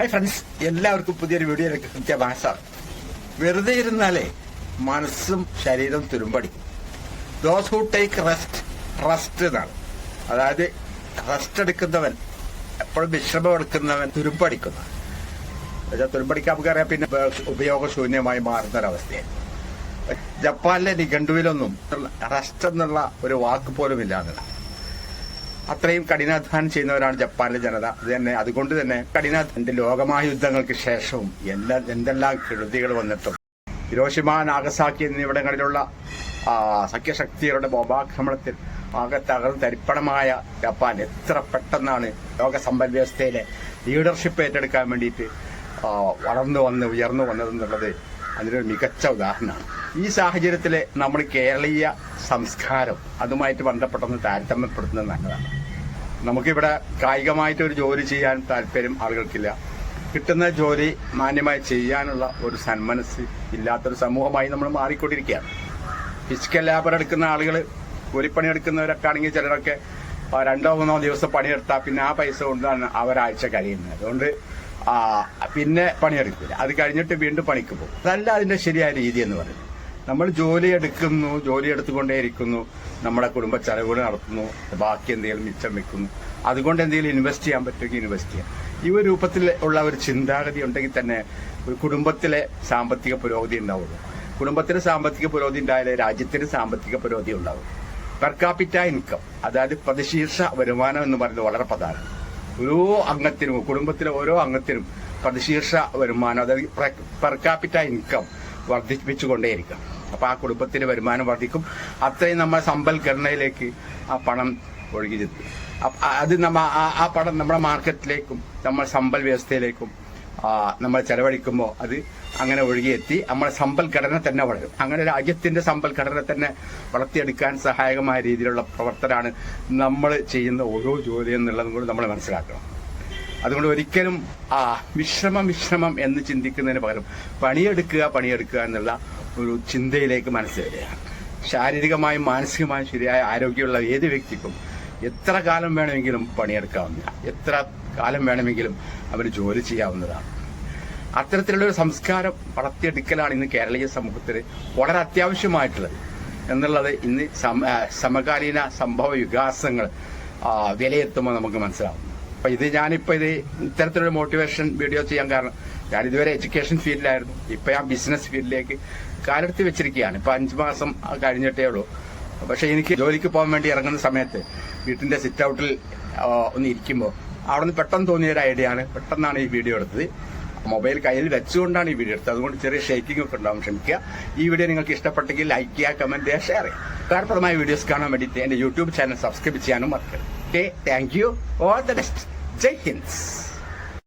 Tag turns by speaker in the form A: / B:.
A: Hi friends എല്ലാവർക്കും പുതിയൊരു വീഡിയോയിലേക്ക് ഭാഷ. വെറുതെ ഇരുന്നാലേ മനസ്സും ശരീരവും തുരുമ്പടി. Those who take rest rest എന്നാണ്. അതായത് റെസ്റ്റ് എടുക്കുന്നവൻ എപ്പോഴും വിശ്രമം എടുക്കുന്നവൻ തുരുമ്പടിക്കുന്ന. എന്നുവെച്ചാൽ തുരുമ്പടിക്കാൻ നമുക്കറിയാം പിന്നെ ഉപയോഗശൂന്യമായി മാറുന്ന ഒരവസ്ഥയാണ് ജപ്പാനിലെ നിഘണ്ടുവിലൊന്നും റെസ്റ്റ് എന്നുള്ള ഒരു വാക്ക് പോലും ഇല്ലാന്നതാണ് അത്രയും കഠിനാധ്വാനം ചെയ്യുന്നവരാണ് ജപ്പാനിലെ ജനത. അത് തന്നെ അതുകൊണ്ട് തന്നെ കഠിനാധ്വാന ലോകമഹായുദ്ധങ്ങൾക്ക് ശേഷവും എല്ലാ എന്തെല്ലാം കെടുതികൾ വന്നിട്ടും. ഹിരോഷിമ നാഗസാക്കി എന്നിവിടങ്ങളിലുള്ള സഖ്യശക്തികളുടെ ബോംബാക്രമണത്തിൽ ആകെ തകർന്ന് തരിപ്പണമായ ജപ്പാൻ എത്ര പെട്ടെന്നാണ് ലോക സമ്പദ് വ്യവസ്ഥയിലെ ലീഡർഷിപ്പ് ഏറ്റെടുക്കാൻ വേണ്ടിയിട്ട് വളർന്നു വന്ന് ഉയർന്നു വന്നതെന്നുള്ളത് അതിനൊരു മികച്ച ഉദാഹരണമാണ്. ഈ സാഹചര്യത്തിൽ നമ്മൾ കേരളീയ സംസ്കാരം അതുമായിട്ട് ബന്ധപ്പെട്ടൊന്ന് താരതമ്യപ്പെടുത്തുന്നത് നല്ലതാണ്. നമുക്കിവിടെ കായികമായിട്ട് ഒരു ജോലി ചെയ്യാൻ താല്പര്യം ആളുകൾക്കില്ല. കിട്ടുന്ന ജോലി മാന്യമായി ചെയ്യാനുള്ള ഒരു സന്മനസ് ഇല്ലാത്തൊരു സമൂഹമായി നമ്മൾ മാറിക്കൊണ്ടിരിക്കുകയാണ്. ഫിസിക്കൽ ലാബർ എടുക്കുന്ന ആളുകൾ കൂലിപ്പണി എടുക്കുന്നവരൊക്കെ ആണെങ്കിൽ ചിലരൊക്കെ രണ്ടോ മൂന്നോ ദിവസം പണിയെടുത്താൽ പിന്നെ ആ പൈസ കൊണ്ടാണ് അവരാഴ്ച കഴിയുന്നത്. അതുകൊണ്ട് പിന്നെ പണിയെടുക്കില്ല. അത് കഴിഞ്ഞിട്ട് വീണ്ടും പണിക്ക് പോകും. അതല്ല അതിന്റെ ശരിയായ രീതി എന്ന് പറയുന്നത്. നമ്മൾ ജോലി എടുക്കുന്നു ജോലി എടുത്തുകൊണ്ടേയിരിക്കുന്നു നമ്മുടെ കുടുംബ ചെലവുകൾ നടത്തുന്നു ബാക്കി എന്തെങ്കിലും മിച്ചം വെക്കുന്നു. അതുകൊണ്ട് എന്തെങ്കിലും ഇൻവെസ്റ്റ് ചെയ്യാൻ പറ്റുമെങ്കിൽ ഇൻവെസ്റ്റ് ചെയ്യാം. ഈ ഒരു രൂപത്തിൽ ഉള്ള ഒരു ചിന്താഗതി ഉണ്ടെങ്കിൽ തന്നെ ഒരു കുടുംബത്തിലെ സാമ്പത്തിക പുരോഗതി ഉണ്ടാവുള്ളൂ. കുടുംബത്തിന് സാമ്പത്തിക പുരോഗതി ഉണ്ടായാലേ രാജ്യത്തിന് സാമ്പത്തിക പുരോഗതി ഉണ്ടാവും പെർ കാപ്പിറ്റ ഇൻകം അതായത് പ്രതിശീർഷ വരുമാനം എന്ന് പറയുന്നത് വളരെ പ്രധാനം. ഓരോ അംഗത്തിനും കുടുംബത്തിലെ ഓരോ അംഗത്തിനും പ്രതിശീർഷ വരുമാനം അതായത് പെർ കാപ്പിറ്റ ഇൻകം വർദ്ധിപ്പിച്ചുകൊണ്ടേയിരിക്കാം. അപ്പൊ ആ കുടുംബത്തിന്റെ വരുമാനം വർദ്ധിക്കും. അത്രയും നമ്മൾ സമ്പൽഘടനയിലേക്ക് ആ പണം ഒഴുകി അത് നമ്മ ആ- പണം നമ്മുടെ മാർക്കറ്റിലേക്കും നമ്മുടെ സമ്പൽ വ്യവസ്ഥയിലേക്കും നമ്മൾ ചെലവഴിക്കുമ്പോൾ അത് അങ്ങനെ ഒഴുകിയെത്തി. നമ്മുടെ സമ്പൽഘടന തന്നെ വളരും. അങ്ങനെ രാജ്യത്തിന്റെ സമ്പൽഘടന തന്നെ വളർത്തിയെടുക്കാൻ സഹായകമായ രീതിയിലുള്ള പ്രവർത്തനമാണ് നമ്മൾ ചെയ്യുന്ന ഓരോ ജോലി എന്നുള്ളതും കൂടി നമ്മൾ മനസ്സിലാക്കണം. അതുകൊണ്ട് ഒരിക്കലും ആ വിശ്രമം വിശ്രമം എന്ന് ചിന്തിക്കുന്നതിന് പകരം പണിയെടുക്കുക പണിയെടുക്കുക എന്നുള്ള ഒരു ചിന്തയിലേക്ക് മനസ്സ് വരിക. ശാരീരികമായും മാനസികമായും ശരിയായ ആരോഗ്യമുള്ള ഏത് വ്യക്തിക്കും എത്ര കാലം വേണമെങ്കിലും പണിയെടുക്കാവുന്ന എത്ര കാലം വേണമെങ്കിലും അവന് ജോലി ചെയ്യാവുന്നതാണ്. അത്തരത്തിലുള്ള ഒരു സംസ്കാരം വളർത്തിയെടുക്കലാണ് ഇന്ന് കേരളീയ സമൂഹത്തിൽ വളരെ അത്യാവശ്യമായിട്ടുള്ളത്. എന്നുള്ളത് ഇന്ന് സമകാലീന സംഭവ വികാസങ്ങൾ വിലയിരുത്തുമ്പോൾ നമുക്ക് മനസ്സിലാവും. അപ്പൊ ഇത് ഞാനിപ്പോ ഇത് ഇത്തരത്തിലൊരു മോട്ടിവേഷൻ വീഡിയോ ചെയ്യാൻ കാരണം ഞാൻ ഇതുവരെ എഡ്യൂക്കേഷൻ ഫീൽഡിലായിരുന്നു ഇപ്പൊ ഞാൻ ബിസിനസ് ഫീൽഡിലേക്ക് കാലെടുത്ത് വെച്ചിരിക്കുകയാണ്. ഇപ്പൊ അഞ്ചു മാസം കഴിഞ്ഞിട്ടേ ഉള്ളൂ. പക്ഷെ എനിക്ക് ജോലിക്ക് പോകാൻ വേണ്ടി ഇറങ്ങുന്ന സമയത്ത് വീട്ടിന്റെ സിറ്റ് ഔട്ടിൽ ഒന്ന് ഇരിക്കുമ്പോൾ അവിടെ നിന്ന് പെട്ടെന്ന് തോന്നിയ ഒരു ഐഡിയ ആണ് പെട്ടെന്നാണ് ഈ വീഡിയോ എടുത്തത്. മൊബൈൽ കയ്യിൽ വെച്ചുകൊണ്ടാണ് ഈ വീഡിയോ എടുത്തത്. അതുകൊണ്ട് ചെറിയ ഷേക്കിംഗ് ഒക്കെ ഉണ്ടാവും ക്ഷമിക്കുക. ഈ വീഡിയോ നിങ്ങൾക്ക് ഇഷ്ടപ്പെട്ടെങ്കിൽ ലൈക്ക് ചെയ്യുക കമന്റ് ചെയ്യുക ഷെയർ ചെയ്യുക. ഉപകാരപ്രദമായ വീഡിയോസ് കാണാൻ വേണ്ടിയിട്ട് എന്റെ യൂട്യൂബ് ചാനൽ സബ്സ്ക്രൈബ് ചെയ്യാനും മറക്കരുത്. Okay thank you all the best Jai Hind.